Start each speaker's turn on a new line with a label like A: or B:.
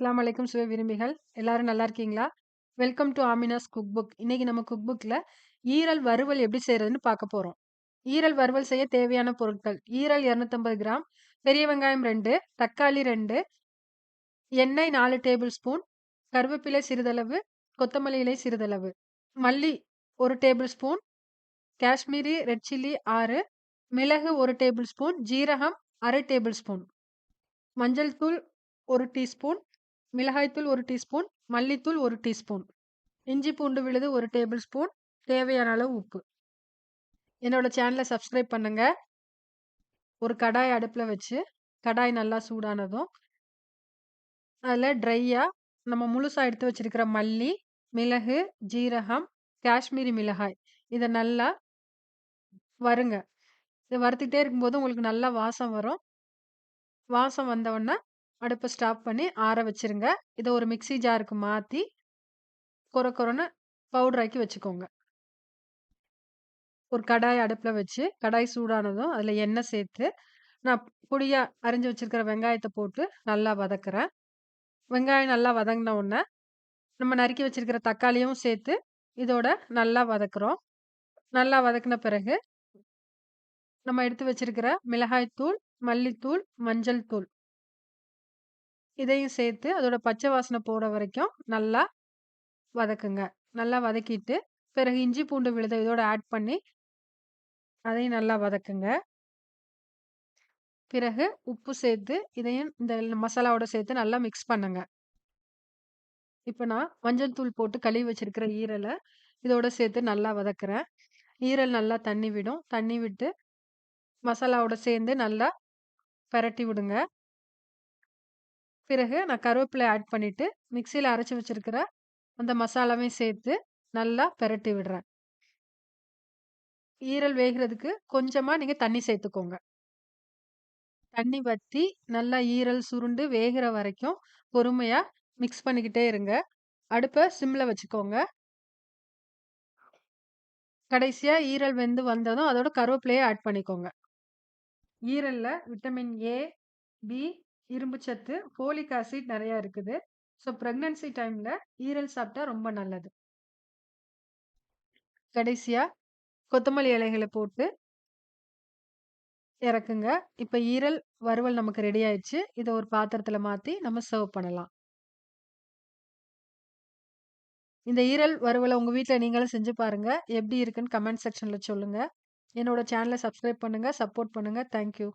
A: அஸ்லாம் அலைக்கும் சுவை விரும்பிகள். எல்லாரும் நல்லா இருக்கீங்களா? Welcome to Amina's cook book. இன்னைக்கு நம்ம குக் புக்கில் ஈரல் வறுவல் எப்படி செய்யறதுன்னு பார்க்க போகிறோம் ஈரல் வறுவல் செய்ய தேவையான பொருட்கள்: ஈரல் 250 கிராம், பெரிய வெங்காயம் ரெண்டு தக்காளி ரெண்டு எண்ணெய் நாலு டேபிள் ஸ்பூன், கருவேப்பிலை சிறிதளவு, கொத்தமல்லி இலை சிறிதளவு, மல்லி ஒரு tablespoon, Kashmiri red chilli ஆறு மிளகு ஒரு டேபிள் ஸ்பூன், ஜீரகம் அரை டேபிள் ஸ்பூன், மஞ்சள் தூள் ஒரு டீஸ்பூன், மிளகாய் தூள் 1 டீஸ்பூன், மல்லித்தூள் ஒரு டீஸ்பூன், இஞ்சி பூண்டு விழுது ஒரு டேபிள் ஸ்பூன், தேவையான அளவு உப்பு. என்னோடய சேனலை சப்ஸ்கிரைப் பண்ணுங்கள் ஒரு கடாய் அடுப்பில் வச்சு, கடாய் நல்லா சூடானதும், அதில் ட்ரையாக நம்ம முழுசாக எடுத்து வச்சிருக்கிற மல்லி, மிளகு, ஜீரகம், காஷ்மீரி மிளகாய் இதை நல்லா வருங்க இதை வறுத்துக்கிட்டே இருக்கும்போது உங்களுக்கு நல்லா வாசம் வரும். வாசம் வந்த அடுப்பை ஸ்டாப் பண்ணி ஆற வச்சுருங்க. இதை ஒரு மிக்ஸி ஜாருக்கு மாற்றி கொர குறைன்னு பவுடர் ஆக்கி வச்சுக்கோங்க. ஒரு கடாய் அடுப்பில் வச்சு, கடாய் சூடானதும் அதில் எண்ணெய் சேர்த்து, நான் பொடியாக அரிஞ்சு வச்சுருக்கிற வெங்காயத்தை போட்டு நல்லா வதக்குறேன். வெங்காயம் நல்லா வதங்கின உடனே, நம்ம நறுக்கி வச்சுருக்கிற தக்காளியும் சேர்த்து, இதோட நல்லா வதக்குறோம். நல்லா வதக்குன பிறகு நம்ம எடுத்து வச்சிருக்கிற மிளகாய் தூள், மல்லித்தூள், மஞ்சள் தூள் இதையும் சேர்த்து, அதோட பச்சை வாசனை போற வரைக்கும் நல்லா வதக்குங்க. நல்லா வதக்கிட்டு, பிறகு இஞ்சி பூண்டு விழுத இதோட ஆட் பண்ணி அதையும் நல்லா வதக்குங்க. பிறகு உப்பு சேர்த்து, இதையும் இந்த மசாலாவோட சேர்த்து நல்லா மிக்ஸ் பண்ணுங்க. இப்போ நான் மஞ்சள் தூள் போட்டு கழுவி வச்சிருக்கிற ஈரலை இதோட சேர்த்து நல்லா வதக்குறேன். ஈரல் நல்லா தண்ணி விடும். தண்ணி விட்டு, மசாலாவோட சேர்ந்து நல்லா பரட்டி விடுங்க. பிறகு நான் கருவேப்பிலை ஆட் பண்ணிவிட்டு மிக்சியில் அரைச்சி வச்சிருக்கிற அந்த மசாலாவையும் சேர்த்து நல்லா பெரட்டி விடுறேன். ஈரல் வேகிறதுக்கு கொஞ்சமாக நீங்கள் தண்ணி சேர்த்துக்கோங்க. தண்ணி வற்றி நல்லா ஈரல் சுருண்டு வேகிற வரைக்கும் பொறுமையாக மிக்ஸ் பண்ணிக்கிட்டே இருங்க. அடுப்பை சிம்ல வச்சுக்கோங்க. கடைசியாக ஈரல் வெந்து வந்ததும், அதோட கருவேப்பிலையை ஆட் பண்ணிக்கோங்க. ஈரலில் விட்டமின் ஏ, பி, இரும்புச்சத்து, ஃபோலிக் ஆசிட் நிறையா இருக்குது. ஸோ ப்ரெக்னன்சி டைம்ல ஈரல் சாப்பிட்டா ரொம்ப நல்லது. கடைசியா கொத்தமல்லி இலைகளை போட்டு இறக்குங்க. இப்போ ஈரல் வறுவல் நமக்கு ரெடி ஆயிடுச்சு. இதை ஒரு பாத்திரத்தில் மாற்றி நம்ம சர்வ் பண்ணலாம். இந்த ஈரல் வறுவலை உங்கள் வீட்டில் நீங்களும் செஞ்சு பாருங்கள் எப்படி இருக்குன்னு கமெண்ட் செக்ஷனில் சொல்லுங்கள் என்னோட சேனலை சப்ஸ்கிரைப் பண்ணுங்க, சப்போர்ட் பண்ணுங்கள் தேங்க் யூ.